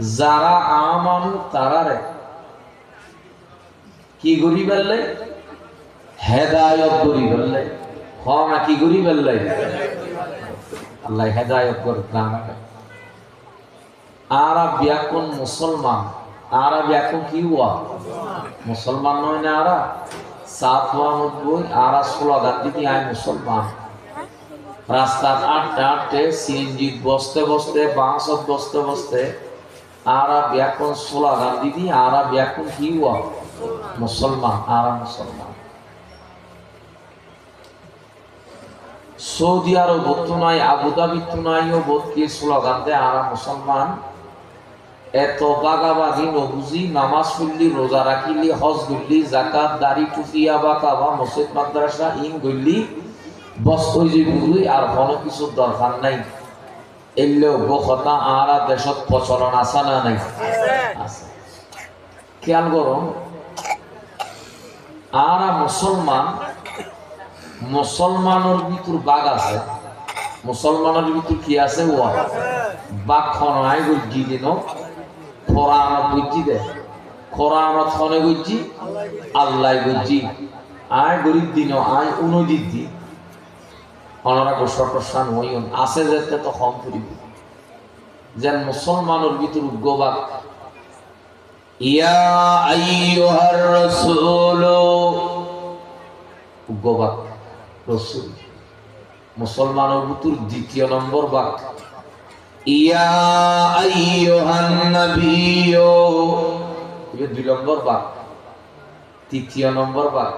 যারা আমানু তারারে কি করি বললে হেদায়ত করি বললে হ কি করি বললে আল্লাহ হেদায়ত কর গান আরা ব্যাকুন মুসলমান। আরা ব্যাকুন কি হুয়া? মুসলমান নয় না আরা সাত নব্বই আরা ষোলো গান দিদি আয় মুসলমান। রাস্তার আটটে আটটে সিএনজি বসতে বসতে বাঁশত বসতে বসতে আরা ব্যাকুন ষোলো গান দিদি আরা ব্যাকুন কি হুয়া মুসলমান, আরা মুসলমান। সৌদি আরব বত্তু আবুধাবি স্লোগান দেয় আরা মুসলমান। এত বাগাবাগি নবুজি নামাজ পড়লি, রোজা রাখিলি, হজ গুল্লি জাকাত, দাড়ি টুফিয়া বা কাবা মসজিদ, মাদ্রাসা, ইন গল্লি বস্তই যে বুঝুই আর কোনো কিছু দরকার নাই। এলেও বখতা আরা দেশত প্রচলন আসা না নাই? আছে। খেয়াল করুন আরা মুসলমান মুসলমানের ভিতর বাঘ আছে। মুসলমানের ভিতর কি আছে? ও বাঘ গুজি দিন। খোরানত গুজি দে। খোরানত খনে গুজি আল্লাহ গুজি আয় গরিব দিন আয় উনজিত দি অনারা গোসর প্রস্থান হইন আছে যেতে তো কম করিব। যেন মুসলমানের ভিতর গোবাক ইয়া আইয়ুহার রাসূল। গোবাক রসুল। মুসলমানের ভিতর দ্বিতীয় নম্বর বাক ইয়া আইয়ুহান নাবিয়্যু। দুই নম্বর বাক তৃতীয় নম্বর বাক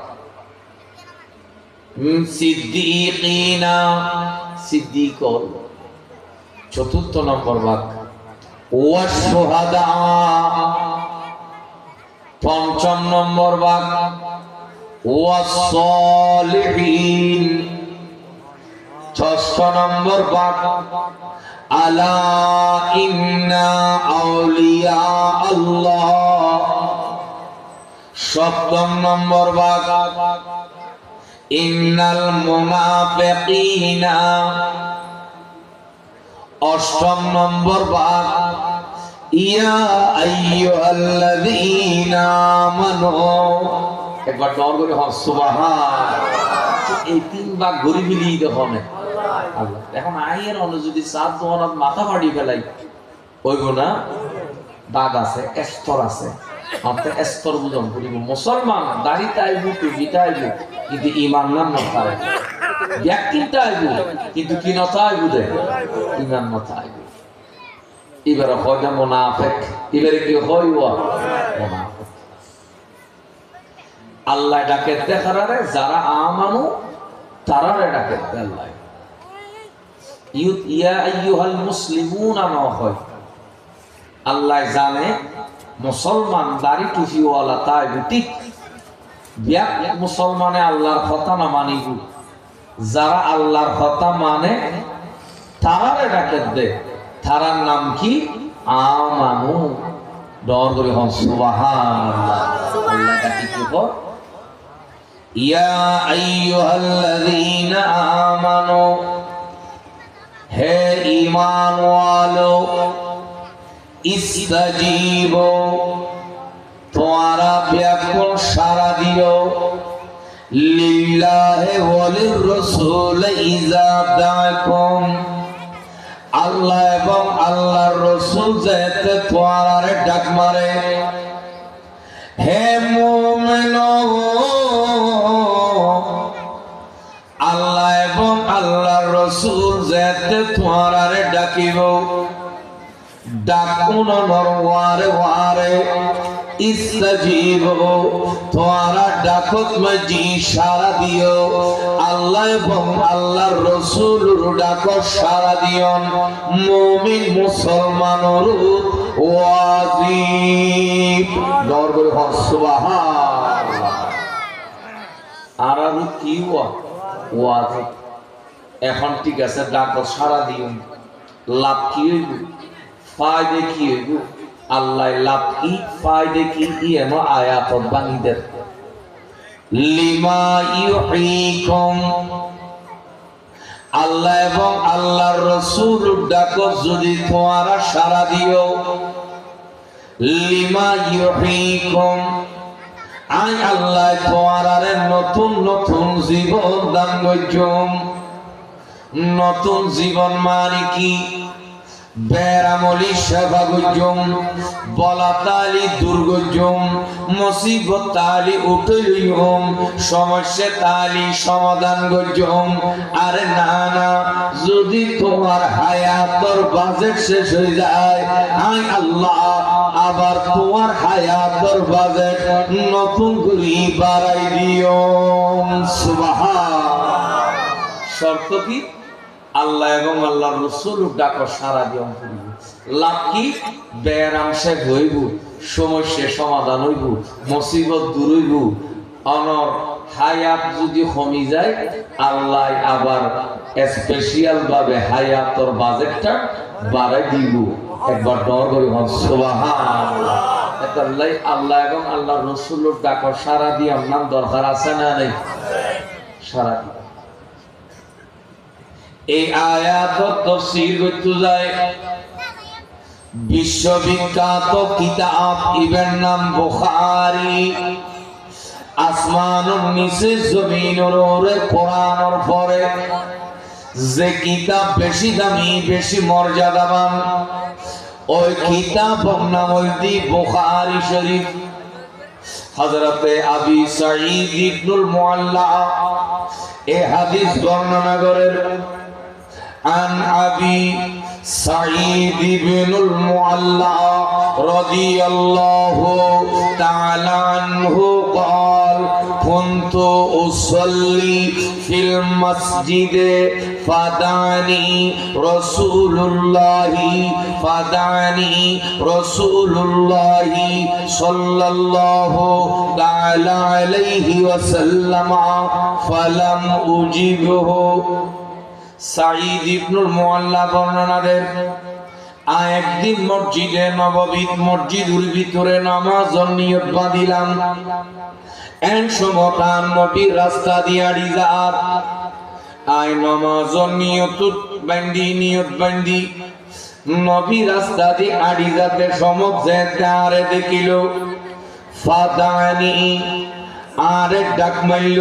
চতুর্থ নম্বর বাক ওয়াসহুহাদা পঞ্চম নম্বর বাক ষষ্ঠ নম্বর বাক আলা ইন্না আউলিয়া আল্লাহ। সপ্তম নম্বর বাক ইন্নাল মুনাফিকিনা। অষ্টম নম্বর বাক ইয়া আইয়ুহাল্লাযীনা আমানু। একবার ডর করে হন সুবহান। এই তিন ভাগ ঘুরি মিলিয়ে দেখুন আল্লাহ, এখন আইয়ের অন্য যদি সাত দোকানত মাথা ফাটি ফেলাই ওইব না? দাগ আছে স্তর আছে। আপনি স্তর বুঝন করিব। মুসলমান, দাড়িতে আইব, টুপিতে আইব। কিন্তু ইমান নাম নথায় ব্যক্তিটা আইব, কিন্তু কি নথা আইব দে? ইমান নথা আইব। এবারে হয় না মোনাফেক, এবারে কি হয় ও? মোনাফেক। আল্লাহ ডাকে দেখারে যারা আমানু, তারারে ডাকে আল্লাহ ইয়া আইয়ুহাল মুসলিমুনা না হয়। আল্লাহ জানে মুসলমান দাড়ি টুপিওয়ালা তাই বিয়াক মুসলমানে আল্লাহর কথা না মানিব যারা আল্লাহর কথা মানে তারারে ডাকে দে। তারার নাম কি? আমানু। ডর করে হন আল্লাহ ব্যাকুল সারা দিও লিল্লাহি ওয়ালির রাসূল ইজা দাকুম আল্লাহ এবং আল্লাহর রসুল যেতে তোমার ডাক মারে। হে মুমিন, আল্লাহ এবং আল্লাহর রসুল যেতে তোমার ডাকিব। ডাকুন নরওয়ারে ওয়ারে। ইস্তাজিব তোমারা ডাকত মজি সারা দিও। আল্লাহ এবং আল্লাহর রসুল ডাক সারা দিও। মুমিন মুসলমানর ওয়াজিব। দর করে হন সুবহানাল্লাহ। আর কি এখন ঠিক আছে, ডাকো সারা দিন লাভ কি হইব? ফায়দে কি হইব? আল্লাহ লাভ কি, ফায়দে কি ইয়েন আয়াত বানিদের লিমা ইউহিকুম, আল্লাহ এবং আল্লাহর রসুল ডাকো, যদি তোমারা সারা দিও। লিমা ইউহিকুম, আই আল্লাহ তোমারে নতুন নতুন জীবন দান গজ্জম নতুন জীবন মানে কি? আরে না যদি তোমার হায়াতর বাজেট শেষ হয়ে যায় আই আল্লাহ, আবার তোমার হায়াতর বাজেট নতুন করে বাড়াই দিও সুবহান। শর্ত কি? আল্লাহ এবং আল্লাহ রসুল ডাকো, সারা দিয়ম করিব লাভ কি? ব্যায়াম শেখ হইব সমস্যা সমাধান হইব, মুসিবত দূর হইব। অনর হায়াত যদি কমি যায়, আল্লাহ আবার স্পেশাল ভাবে হায়াতর বাজেটটা বাড়াই দিব। একবার ডর করে হন আল্লাহ এবং আল্লাহ রসুলের ডাকো, সারা দিয়াম নাম দরকার আছে না নেই? সারা দিয়াম এই আয়াত তফসির করতে যায় বিশ্ববিখ্যাত কিতাব ইবের নাম বুখারি। আসমানুর নিচে জমিনের ওরে কোরআনের পরে যে কিতাব বেশি দামি, বেশি মর্যাদাবান, ওই কিতাব নাম হইতি বুখারি শরীফ। হযরতে আবি সাঈদ ইবনুল মুআল্লা এই হাদিস বর্ণনা করেন। عن أبي سعيد بن المعلى رضي الله تعالى عنه قال كنت أصلي في المسجد فدعني رسول الله فدعني رسول الله صلى الله تعالى عليه وسلم فلم أجبه সাঈদ ইবনুল মুআল্লা বর্ণনা দেন একদিন মসজিদে নববীত মসজিদের ভিতরে নামাজ নিয়ত বাঁধিলাম। এন সমতান নবীর রাস্তা দিয়া রিজার আয় নমাজ নিয়ত বান্দি নিয়ত বান্দি নবী রাস্তা দি আড়ি যাতে সমক যেতে দেখিল। ফাদানি আরে ডাক মাইল।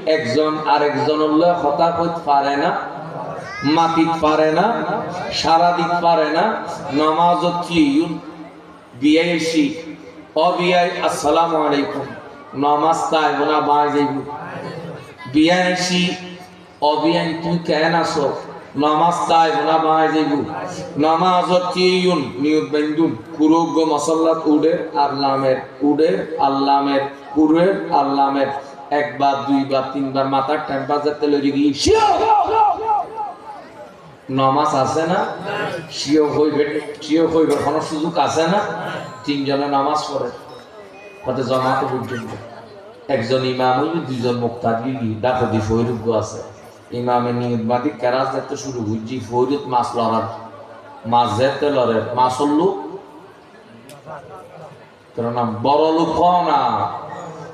একজন আরেকজনের লয় পারে না, মাতিত পারে না সারা পারে না বিয়াইছি অবিয়াই আসসালামু আলাইকুম। নামাজ তাই বাই যাইব। বিয়াইছি, অবিয়াই তুই কেন বোনা বাই যাইব। নামাজ ইউন নিয়ত বেন্দুন কুরুগ মসল্লাত উডে, আল্লামের উডে, আল্লামের কুরে আল্লামের একবার দুইবার তিনবার মাথার যেতে লড়ি গিয়ে নমাজ আছে না? হইবে হইবে, কোনো সুযোগ আছে না? তিনজনে নামাজ পড়ে। জমাতে পর্যন্ত একজন ইমাম হইবে, দুইজন মুক্তাদি ডাকদি ফৈরুগ্য আছে। ইমামে নিয়তবাদী কেরাজ যেতে শুরু বুঝছি ফৈরুত মাছ লড়ার, মাছ যেতে লড়ে। মাছ হল্লু কেননা বড় লোক না।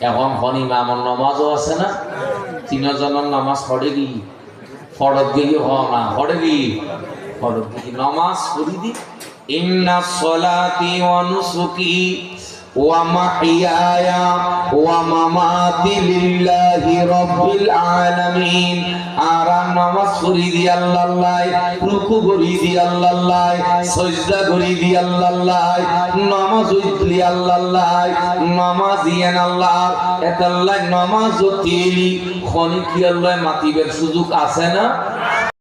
এখন হন ইমামর নামাজও আছে না? তিনজনের নামাজ পড়ে কি? ফরত দিকে হ না পড়ে কি? ফরত দিকে নামাজ পড়ি দি, ইন্না সলাতি ওয়া নুসুকি ওয়া মাহিয়ায়া ওয়া মামাতি লিল্লাহি রাব্বিল আলামিন। আর আর নামাজ পড়ি দি আল্লাহ রুকু করি দি আল্লাহ সজদা করি দি আল্লাহ নামাজ উইতলি আল্লাহ নামাজ দিয়েন আল্লাহ এতাল্লাহ নামাজ তিলি খনি কি আল্লাহ মাতিবের সুযোগ আছে না?